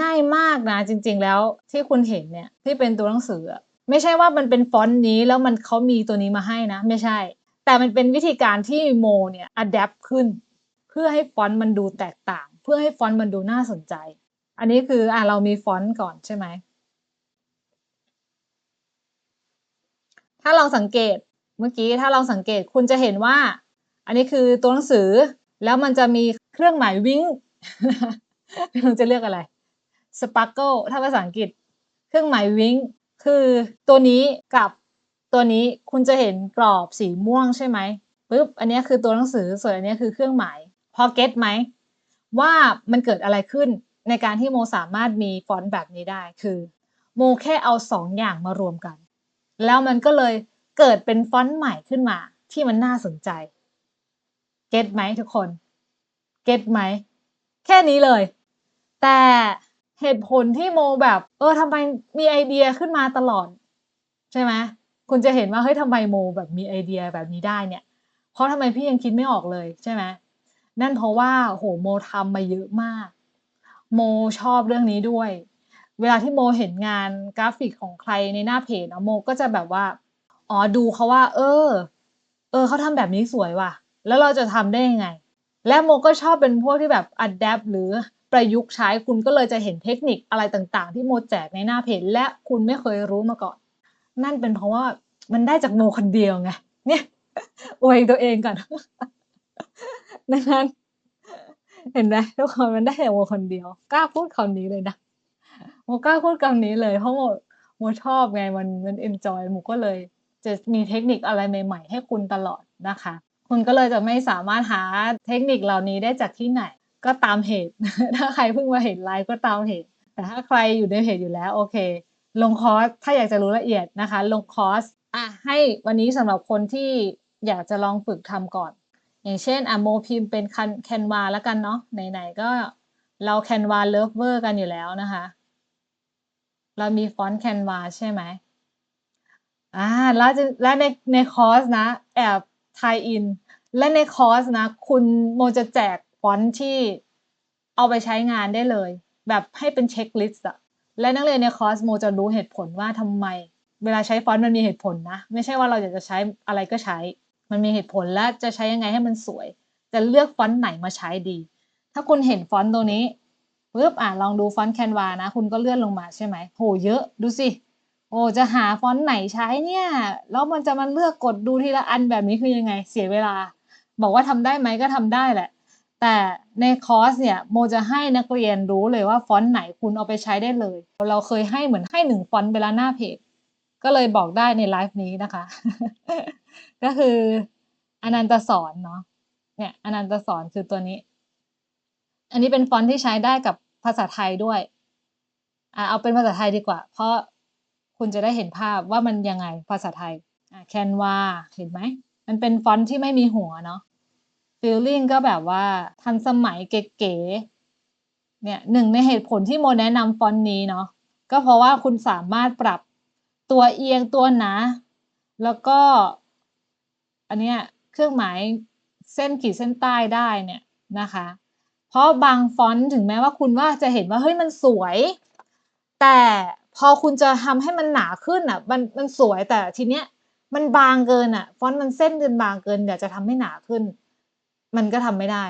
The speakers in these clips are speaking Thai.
ง่ายมากนะจริง ๆ แล้วที่คุณเห็นเนี่ยที่เป็นตัวหนังสือไม่ใช่ว่ามันเป็นฟอนต์นี้แล้วมันเขามีตัวนี้มาให้นะ ไม่ใช่ แต่มันเป็นวิธีการที่โมเนี่ยอัดแอปขึ้น เพื่อให้ฟอนต์มันดูแตกต่าง เพื่อให้ฟอนต์มันดูน่าสนใจ อันนี้คืออะเรามีฟอนต์ก่อนใช่ไหมถ้าลองสังเกตเมื่อกี้ถ้าลองสังเกตคุณจะเห็นว่า อันนี้คือตัวหนังสือแล้วมันจะมีเครื่องหมายวิ้งไม่รู้จะเรียกอะไร sparkle ถ้าภาษาอังกฤษ เครื่องหมายวิ้งคือตัวนี้กับตัวนี้คุณจะเห็นกรอบสีม่วงใช่ไหมปุ๊บอันนี้คือตัวหนังสือส่วนอันนี้คือเครื่องหมาย พอเก็ตไหม ว่ามันเกิดอะไรขึ้นในการที่โมสามารถมีฟอนต์แบบนี้ได้คือ โมแค่เอาสองอย่างมารวมกัน แล้วมันก็เลยเกิดเป็นฟอนต์ใหม่ขึ้นมา ที่มันน่าสนใจเก็ตไหมทุกคนเก็ตไหมแค่นี้เลย แต่ เหตุผลที่โมแบบ เออทำไมมีไอเดียขึ้นมาตลอด ใช่ไหมคุณจะเห็นว่าเฮ้ยทำไมโมแบบมีไอเดียแบบนี้ได้เนี่ย เพราะทำไมพี่ยังคิดไม่ออกเลยใช่ไหมนั่นเพราะว่าโหโมทำมาเยอะมาก โมชอบเรื่องนี้ด้วย เวลาที่โมเห็นงานกราฟิกของใครในหน้าเพจนะโมก็จะแบบว่าอ๋อดูเขาว่า เออ เออเขาทำแบบนี้สวยว่ะ แล้วเราจะทำได้ยังไง และโมก็ชอบเป็นพวกที่แบบอัดแอปหรือ ประยุกต์ใช้คุณก็เลยจะเห็นเทคนิคอะไรต่างๆ ที่โมแจกในหน้าเพจและคุณไม่เคยรู้มาก่อน นั่นเป็นเพราะว่ามันได้จากโมคนเดียวไงเนี่ยอวยตัวเองก่อนดังนั้น เห็นไหมทุกคนมันได้จากโมคนเดียวกล้าพูดคำนี้เลยนะโมกล้าพูดคำนี้เลยเพราะโมโมชอบไงมันมันเอ็นจอยโมก็เลย จะมีเทคนิคอะไรใหม่ ๆ ให้คุณตลอดนะคะ คุณก็เลยจะไม่สามารถหาเทคนิคเหล่านี้ได้จากที่ไหน ก็ตามเหตุ ถ้าใครเพิ่งมาเห็นไลฟ์ก็ตามเหตุ แต่ถ้าใครอยู่ในเพจอยู่แล้วโอเค ลงคอร์สถ้าอยากจะรู้ละเอียดนะคะ ลงคอร์สอะให้วันนี้สำหรับคนที่อยากจะลองฝึกทำก่อน อย่างเช่นอะโมพิมเป็นคันแคนวาแล้วกันเนาะไหนๆก็เราแคนวาเลิฟเวอร์กันอยู่แล้วนะคะ เรามีฟอนต์แคนวาใช่ไหมอ่าแล้วจะและในในคอร์สนะ แอบไทยอิน และในคอร์สนะ คุณโมจะแจก ฟอนต์ที่เอาไปใช้งานได้เลย แบบให้เป็นเช็คลิสต์อะและนักเรียนในคอร์สโมจะรู้เหตุผลว่าทำไม เวลาใช้ฟอนต์มันมีเหตุผลนะ ไม่ใช่ว่าเราอยากจะใช้อะไรก็ใช้ มันมีเหตุผลและจะใช้ยังไงให้มันสวย จะเลือกฟอนต์ไหนมาใช้ดี ถ้าคุณเห็นฟอนต์ตัวนี้ปุ๊บอะลองดูฟอนต์แคนวานะ คุณก็เลื่อนลงมาใช่ไหมโหเยอะดูสิโอ้จะหาฟอนต์ไหนใช้เนี่ยแล้วมันจะมาเลือกกดดูทีละอันแบบนี้คือยังไง เสียเวลา บอกว่าทำได้ไหมก็ทำได้แหละ แต่ในคอร์สเนี่ยโมจะให้นักเรียนรู้เลยว่าฟอนต์ไหนคุณเอาไปใช้ได้เลย เราเคยให้เหมือนให้หนึ่งฟอนต์เวลาหน้าเพจ ก็เลยบอกได้ในไลฟ์นี้นะคะ ก็คืออนันตสอนเนาะเนี่ยอนันตสอนคือตัวนี้ อันนี้เป็นฟอนต์ที่ใช้ได้กับภาษาไทยด้วยอ่าเอาเป็นภาษาไทยดีกว่า เพราะคุณจะได้เห็นภาพว่ามันยังไงภาษาไทยอ่าแคนวาเห็นไหมมันเป็นฟอนต์ที่ไม่มีหัวเนาะ ฟีลลิ่งก็แบบว่าทันสมัยเก๋ๆเนี่ยหนึ่งในเหตุผลที่โมแนะนำฟอนต์นี้เนาะก็เพราะว่าคุณสามารถปรับตัวเอียงตัวหนาแล้วก็ อันเนี้ยเครื่องหมายเส้นขีดเส้นใต้ได้เนี่ยนะคะ เพราะบางฟอนต์ถึงแม้ว่าคุณว่าจะเห็นว่าเฮ้ยมันสวย แต่พอคุณจะทำให้มันหนาขึ้นอะมันมันสวยแต่ทีเนี้ยมันบางเกินอะ ฟอนต์มันเส้นเกินบางเกินอยากจะทำให้หนาขึ้น มันก็ทำไม่ได้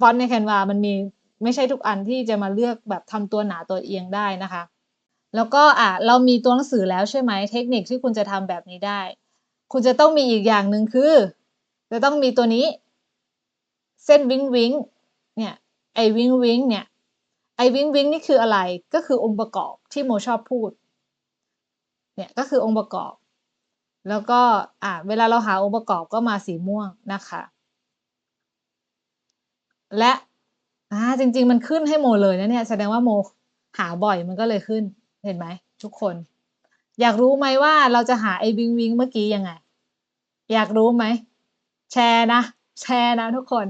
ฟอนต์ในแคนวามันมีไม่ใช่ทุกอันที่จะมาเลือกแบบทำตัวหนาตัวเอียงได้นะคะ แล้วก็อะเรามีตัวหนังสือแล้วใช่ไหมเทคนิคที่คุณจะทำแบบนี้ได้ คุณจะต้องมีอีกอย่างหนึ่งคือ จะต้องมีตัวนี้ เส้นวิงวิงเนี่ยไอวิงวิงเนี่ยไอวิงวิงนี่คืออะไรก็คือองค์ประกอบที่โมชอบพูดเนี่ยก็คือองค์ประกอบ แล้วก็อะเวลาเราหาองค์ประกอบก็มาสีม่วงนะคะ และอ่าจริง ๆ มันขึ้นให้โมเลยนะเนี่ยแสดงว่าโมหาบ่อยมันก็เลยขึ้นเห็นไหมทุกคน อยากรู้ไหมว่าเราจะหาไอ้วิงวิงเมื่อกี้ยังไง อยากรู้ไหมแชร์นะ แชร์นะทุกคน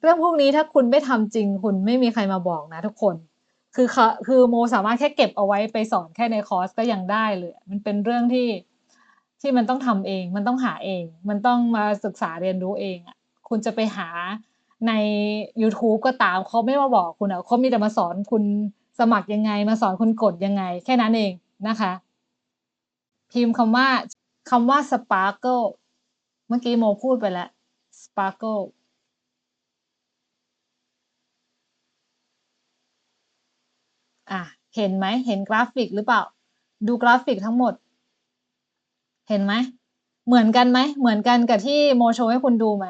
เรื่องพวกนี้ถ้าคุณไม่ทำจริง คุณไม่มีใครมาบอกนะ ทุกคน คือเขาคือโมสามารถแค่เก็บเอาไว้ไปสอนแค่ในคอร์สก็ยังได้เลย มันเป็นเรื่องที่ที่มันต้องทำเอง มันต้องหาเอง มันต้องมาศึกษาเรียนรู้เองอะคุณจะไปหา ใน YouTube ก็ตามเขาไม่มาบอกคุณอะเขามีแต่มาสอนคุณสมัครยังไง มาสอนคุณกดยังไง แค่นั้นเองนะคะ พิมพ์คำว่าคำว่า sparkle เมื่อกี้โมพูดไปแล้ว sparkle อะ เห็นไหม เห็นกราฟิกหรือเปล่า ดูกราฟิกทั้งหมด เห็นไหม เหมือนกันไหม เหมือนกันกับที่โมโชว์ให้คุณดูไหม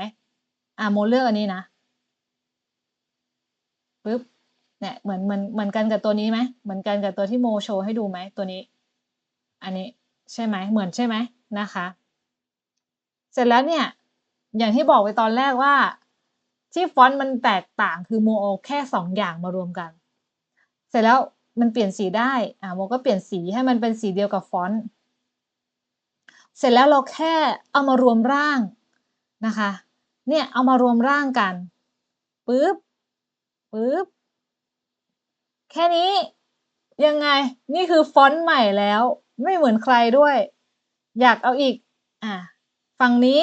อะโมเลือกอันนี้นะ ปึ๊บ เนี่ยเหมือนเหมือนเหมือนกันกับตัวนี้ไหมเหมือนกันกับตัวที่โมโชว์ให้ดูไหมตัวนี้ อันนี้ใช่ไหมเหมือนใช่ไหมนะคะ เสร็จแล้วเนี่ยอย่างที่บอกไปตอนแรกว่าที่ฟอนต์มันแตกต่างคือโมเอแค่สองอย่างมารวมกัน เสร็จแล้วมันเปลี่ยนสีได้อ่าโมก็เปลี่ยนสีให้มันเป็นสีเดียวกับฟอนต์เสร็จแล้วเราแค่เอามารวมร่างนะคะ เนี่ยเอามารวมร่างกันปึ๊บปึ๊บ แค่นี้ยังไงนี่คือฟอนต์ใหม่แล้ว ไม่เหมือนใครด้วย อยากเอาอีก อะฝั่งนี้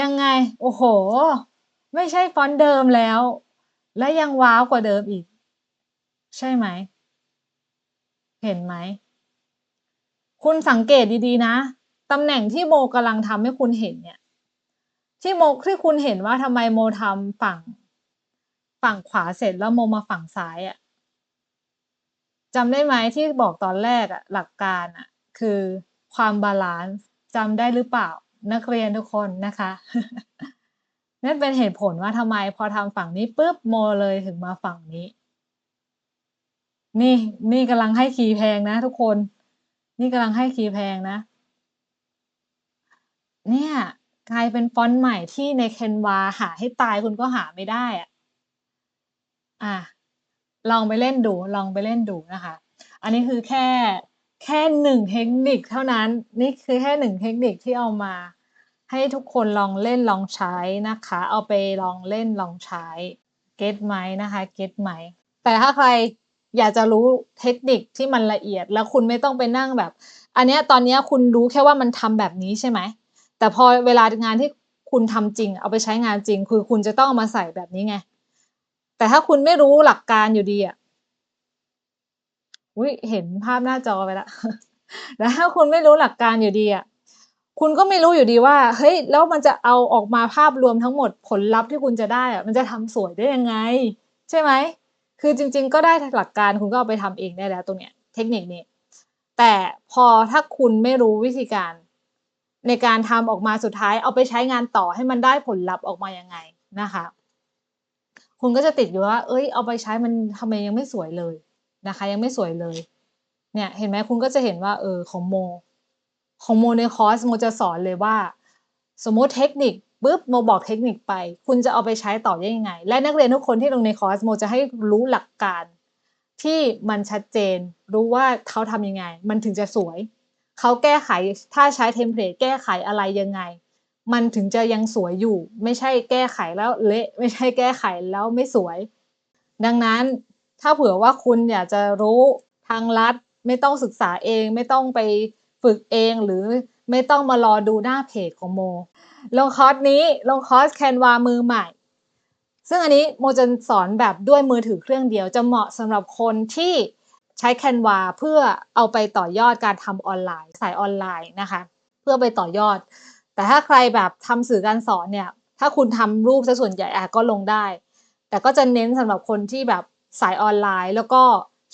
ยังไง โอ้โห ไม่ใช่ฟอนต์เดิมแล้ว และยังว้าวกว่าเดิมอีก ใช่ไหม เห็นไหม คุณสังเกตดีๆนะตำแหน่งที่โมกำลังทำให้คุณเห็นเนี่ย ที่โมที่คุณเห็นว่าทำไมโมทำฝั่ง ฝั่งขวาเสร็จแล้วโมมาฝั่งซ้ายอะ่ะจำได้ไหมที่บอกตอนแรกอะ่ะหลักการอะ่ะคือความบาลานซ์จำได้หรือเปล่านักเรียนทุกคนนะคะ นั่นเป็นเหตุผลว่าทำไมพอทำฝั่งนี้ปุ๊บโมเลยถึงมาฝั่งนี้ นี่นี่กำลังให้คีย์แพงนะ ทุกคน นี่กำลังให้คีย์แพงนะ เนี่ยกลายเป็นฟอนต์ใหม่ที่ใน Canva หาให้ตายคุณก็หาไม่ได้อะ อะลองไปเล่นดูลองไปเล่นดูนะคะ อันนี้คือแค่แค่หนึ่งเทคนิคเท่านั้นนี่คือแค่หนึ่งเทคนิคที่เอามา ให้ทุกคนลองเล่นลองใช้นะคะ เอาไปลองเล่นลองใช้เก็ตไหมนะคะเก็ตไหมแต่ถ้าใครอยากจะรู้เทคนิคที่มันละเอียดแล้วคุณไม่ต้องไปนั่งแบบ อันนี้ตอนนี้คุณรู้แค่ว่ามันทำแบบนี้ใช่ไหมแต่พอเวลางานที่คุณทำจริง เอาไปใช้งานจริง คือคุณจะต้องมาใส่แบบนี้ไง แต่ถ้าคุณไม่รู้หลักการอยู่ดีอะอุ้ยเห็นภาพหน้าจอไปละแต่ถ้าคุณไม่รู้หลักการอยู่ดีอะคุณก็ไม่รู้อยู่ดีว่า เฮ้ย แล้วมันจะเอาออกมาภาพรวมทั้งหมดผลลัพธ์ที่คุณจะได้อะมันจะทำสวยได้ยังไง ใช่ไหมคือจริง ๆ ก็ได้หลักการคุณก็เอาไปทำเองได้แล้วตรงเนี้ย เทคนิคนี้ แต่พอถ้าคุณไม่รู้วิธีการ ในการทำออกมาสุดท้ายเอาไปใช้งานต่อให้มันได้ผลลัพธ์ออกมายังไงนะคะ คุณก็จะติดอยู่ว่า เอ้ย เอาไปใช้มันทำไมยังไม่สวยเลยนะคะ ยังไม่สวยเลย เนี่ย เห็นไหมคุณก็จะเห็นว่า เออ ของโม ของโมในคอร์สโมจะสอนเลยว่า สมมติเทคนิคปุ๊บโมบอกเทคนิคไป คุณจะเอาไปใช้ต่อได้ยังไง และนักเรียนทุกคนที่ลงในคอร์สโมจะให้รู้หลักการที่มันชัดเจน รู้ว่าเขาทำยังไง มันถึงจะสวย เขาแก้ไขถ้าใช้เทมเพลตแก้ไขอะไรยังไง มันถึงจะยังสวยอยู่ ไม่ใช่แก้ไขแล้วเละไม่ใช่แก้ไขแล้วไม่สวย ดังนั้นถ้าเผื่อว่าคุณอยากจะรู้ทางลัดไม่ต้องศึกษาเอง ไม่ต้องไปฝึกเองหรือไม่ต้องมารอดูหน้าเพจของโม ลงคอร์สนี้ลงคอร์สแคนวามือใหม่ ซึ่งอันนี้โมจะสอนแบบด้วยมือถือเครื่องเดียวจะเหมาะสำหรับคนที่ใช้แคนวาเพื่อเอาไปต่อยอดการทำออนไลน์สายออนไลน์นะคะ เพื่อไปต่อยอด แต่ถ้าใครแบบทำสื่อการสอนเนี่ย ถ้าคุณทำรูปซะส่วนใหญ่อะก็ลงได้ แต่ก็จะเน้นสำหรับคนที่แบบสายออนไลน์แล้วก็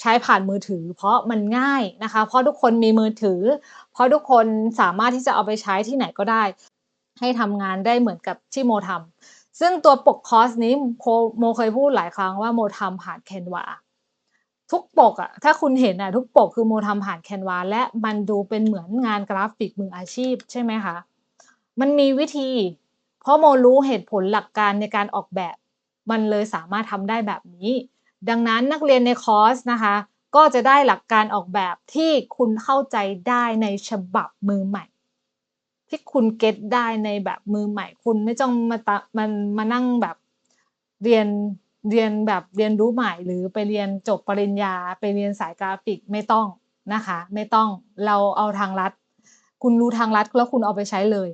ใช้ผ่านมือถือ เพราะมันง่ายนะคะ เพราะทุกคนมีมือถือ เพราะทุกคนสามารถที่จะเอาไปใช้ที่ไหนก็ได้ ให้ทำงานได้เหมือนกับที่โมทำซึ่งตัวปกคอร์สนี้โมเคยพูดหลายครั้งว่าโมทำผ่านแคนวาทุกปกอะถ้าคุณเห็นอะทุกปกคือโมทำผ่านแคนวาและมันดูเป็นเหมือนงานกราฟิกมืออาชีพใช่ไหมคะ มันมีวิธี เพราะโมรู้เหตุผลหลักการในการออกแบบ มันเลยสามารถทำได้แบบนี้ ดังนั้นนักเรียนในคอร์สนะคะ ก็จะได้หลักการออกแบบที่คุณเข้าใจได้ในฉบับมือใหม่ ที่คุณเก็ตได้ในแบบมือใหม่ คุณไม่ต้องมาตะมันมานั่งแบบเรียนเรียนแบบเรียนรู้ใหม่หรือไปเรียนจบปริญญา ไปเรียนสายกราฟิกไม่ต้องนะคะ ไม่ต้องเราเอาทางลัด คุณรู้ทางลัดแล้วคุณเอาไปใช้เลย